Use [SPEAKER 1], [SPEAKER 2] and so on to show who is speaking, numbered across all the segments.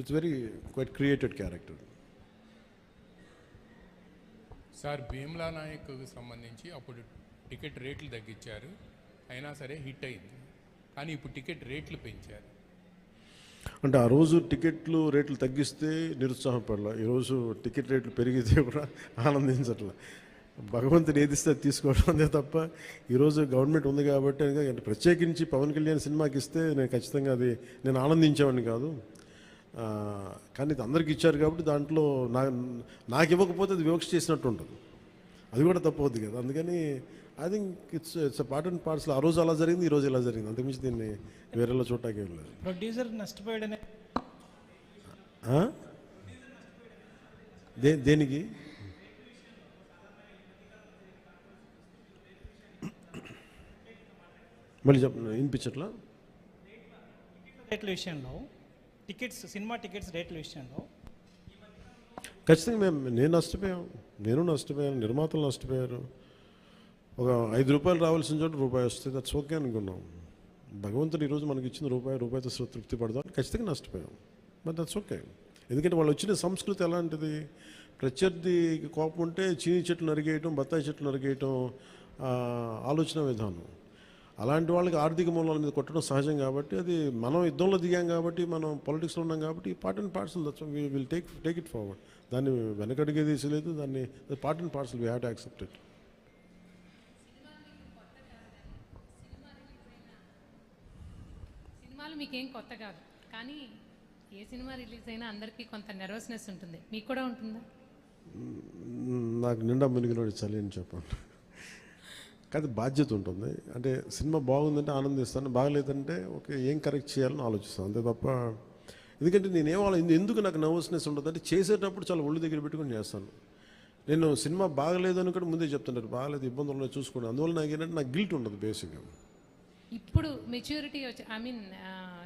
[SPEAKER 1] It's very quite created character
[SPEAKER 2] sir Bheemla నాయక్కు సంబంధించి అప్పుడు ticket రేట్లు తగ్గించారు. అయినా సరే హిట్ అయింది. కానీ ఇప్పుడు టికెట్ రేట్లు పెంచారు.
[SPEAKER 1] అంటే ఆ రోజు టికెట్లు రేట్లు తగ్గిస్తే నిరుత్సాహపడలా ఈరోజు టికెట్ రేట్లు పెరిగితే కూడా ఆనందించట్లా. భగవంతుని ఏదిస్తే అది తీసుకోవడం అంతే తప్ప ఈరోజు గవర్నమెంట్ ఉంది కాబట్టి అంటే ప్రత్యేకించి పవన్ కళ్యాణ్ సినిమాకి ఇస్తే నేను ఖచ్చితంగా అది నేను ఆనందించేవాడిని కాదు. కానీ ఇది అందరికి ఇచ్చారు కాబట్టి దాంట్లో నా నాకు ఇవ్వకపోతే అది వివక్ష చేసినట్టు ఉంటుంది. అది కూడా తప్పవుద్ది కదా. అందుకని I think it's it's part and parts ఆ రోజు అలా జరిగింది ఈ రోజు ఇలా జరిగింది. అంతకుమించి దీన్ని వేరేలా చూడటానికి ఏం లేదు.
[SPEAKER 3] ప్రొడ్యూసర్ నష్టపోయాడనే?
[SPEAKER 1] దే దేనికి? మళ్ళీ చెప్ప వినిపించట్లా
[SPEAKER 3] రేట్ల విషయంలో టికెట్స్ సినిమా టికెట్స్ రేట్ల విషయంలో?
[SPEAKER 1] ఖచ్చితంగా మేము నేను నష్టపోయాం. నేను నష్టపోయాను నిర్మాతలు నష్టపోయారు. ఒక ఐదు రూపాయలు రావాల్సిన చోట రూపాయి వస్తే దట్స్ ఓకే అనుకున్నాం. భగవంతుడు ఈరోజు మనకి ఇచ్చిన రూపాయి రూపాయితో తృప్తి పడదాం ఖచ్చితంగా నష్టపోయాం. బట్ దట్స్ ఓకే ఎందుకంటే వాళ్ళు వచ్చిన సంస్కృతి ఎలాంటిది? ప్రత్యర్థి కోపం ఉంటే చీని చెట్లు నరిగేయటం బత్తాయి చెట్లు నరిగేయటం ఆలోచన విధానం. అలాంటి వాళ్ళకి ఆర్థిక మూలాల మీద కొట్టడం సహజం కాబట్టి అది మనం యుద్ధంలో దిగాం కాబట్టి మనం పాలిటిక్స్లో ఉన్నాం కాబట్టి part and parcel will take take it forward దాన్ని వెనకడిగే తీసలేదు దాన్ని part and parcel we have to accept it
[SPEAKER 4] సినిమాలు మీకేం కొత్త కాదు. కానీ ఏ సినిమా రిలీజ్ అయినా అందరికీ కొంత నెర్వస్నెస్ ఉంటుంది. మీకు కూడా ఉంటుందా?
[SPEAKER 1] నాకు నిండా మునిగినోడు చలి అని చెప్పండి. కానీ బాధ్యత ఉంటుంది. అంటే సినిమా బాగుందంటే ఆనందిస్తాను బాగలేదంటే ఓకే ఏం కరెక్ట్ చేయాలని ఆలోచిస్తాను. అంతే తప్ప ఎందుకంటే నేను ఏం ఎందుకు నాకు నర్వస్నెస్ ఉండదు? అంటే చేసేటప్పుడు చాలా ఒళ్ళు దగ్గర పెట్టుకుని చేస్తాను. నేను సినిమా బాగలేదు అని కూడా ముందే చెప్తుంటారు. బాగలేదు ఇబ్బందులు ఉన్నాయి చూసుకోండి. అందువల్ల నాకు ఏంటంటే నాకు గిల్ట్ ఉండదు బేసిక్గా.
[SPEAKER 4] ఇప్పుడు మెచ్యూరిటీ వచ్చి ఐ మీన్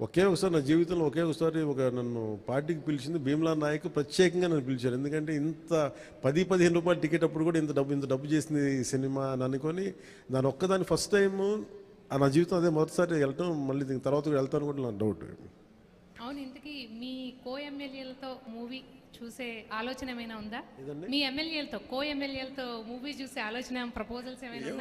[SPEAKER 1] ఒకే ఒకసారి నా జీవితంలో ఒకే ఒకసారి ఒక నన్ను పార్టీకి పిలిచింది భీమ్లా నాయక్ ప్రత్యేకంగా నన్ను పిలిచారు. ఎందుకంటే ఇంత పది పదిహేను రూపాయల టికెట్ అప్పుడు కూడా ఇంత డబ్బు ఇంత డబ్బు చేసింది ఈ సినిమా అని అనుకొని దాని ఒక్కదాని ఫస్ట్ టైం నా జీవితం అదే మొదటిసారి వెళ్ళటం మళ్ళీ దీని తర్వాత వెళ్తాను కూడా నాకు డౌట్.
[SPEAKER 4] అవును ఇంతకీ మీ కో ఎమ్మెల్యేలతో మూవీ చూసే ఆలోచన ఏమైనా ఉందా? మీ ఎమ్మెల్యేలతో కో ఎమ్మెల్యేలతో మూవీ చూసే ఆలోచన ప్రపోజల్స్ ఏమైనా